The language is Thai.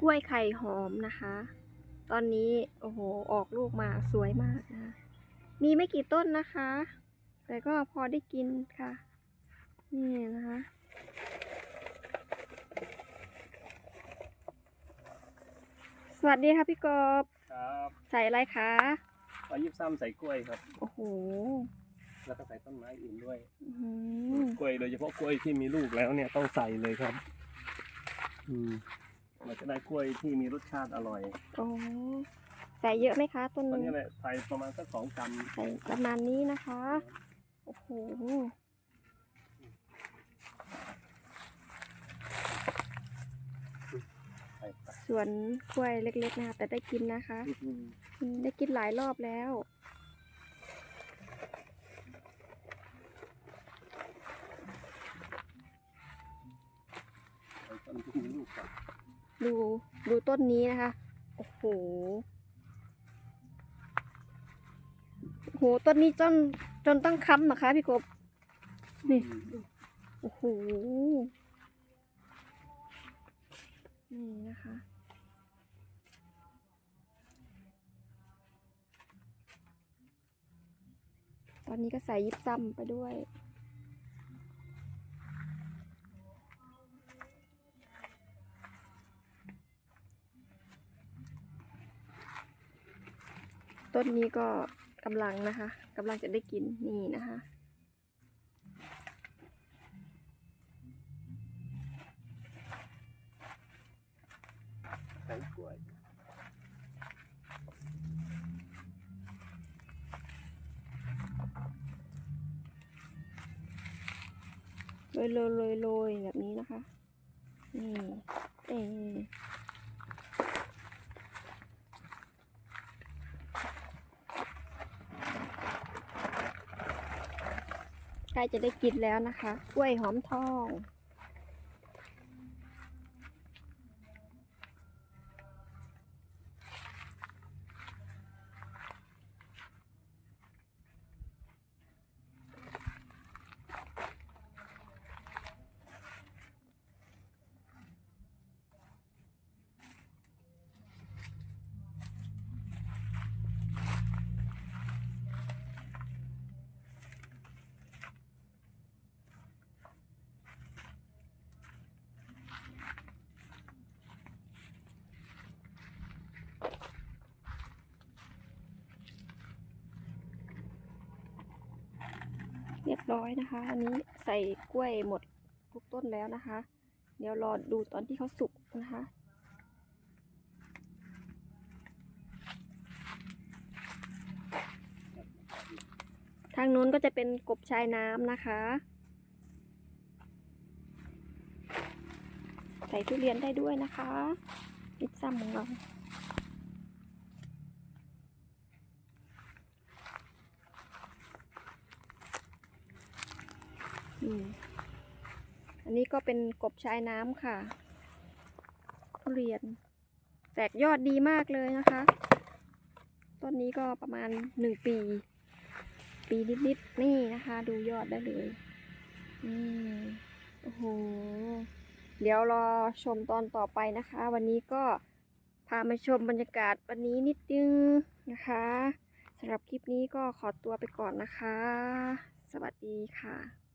กล้วยไข่หอมนะคะ ตอนนี้โอ้โหออกลูกมาสวยมากนะคะมีไม่กี่ต้นนะคะ แต่ก็พอได้กินค่ะ นี่นะคะสวัสดีค่ะพี่กบครับใส่อะไรคะปลายิบซ้ำใส่กล้วยครับ โอ้โห แล้วก็ใส่ต้นไม้อื่นด้วยอื้อหือกล้วยโดยเฉพาะกล้วยที่มีลูกแล้วเนี่ยต้องใส่เลยครับ อืม มันจะได้กล้วยที่มีรสชาติอร่อยโอ้ใส่เยอะไหมคะต้นตอนนึนี้งแหละใส่ประมาณสักสองกรัมใส่ประมาณนี้นะคะ โอ้โหใส่ไปสวนกล้วยเล็กๆนะคะแต่ได้กินนะคะอืมอืมได้กินหลายรอบแล้ว ใส่ต้นที่มีลูกก่อน ดูดูต้นนี้นะคะ โอ้โหโอ้โหต้นนี้จนจนต้องค้ำนะคะพี่กบ นี่ โอ้โห นี่นะคะตอนนี้ก็ใส่ยิบซ้ำไปด้วย ต้นนี้ก็กำลังนะคะกำลังจะได้กินนี่นะคะ ใส่กล้วยโรยโรยโรยโรยแบบนี้นะคะ นี่เออใก ล้จะได้กินแล้วนะคะ กล้วยหอมทอง เรียบร้อยนะคะ อันนี้ใส่กล้วยหมดทุกต้นแล้วนะคะ เดี๋ยวรอดูตอนที่เขาสุกนะคะทางนู้นก็จะเป็นกบชายน้ำนะคะ ใส่ทุเรียนได้ด้วยนะคะลิปซัมของเรา อันนี้ก็เป็นกบชายน้ำค่ะทุเรียน แตกยอดดีมากเลยนะคะ ต้นนี้ก็ประมาณหนึ่งปี ปีนิดๆนี่นะคะ ดูยอดได้เลยอืมโอ้โห เดี๋ยวรอชมตอนต่อไปนะคะ วันนี้ก็พามาชมบรรยากาศวันนี้นิดนึงนะคะสำหรับคลิปนี้ก็ขอตัวไปก่อนนะคะ สวัสดีค่ะ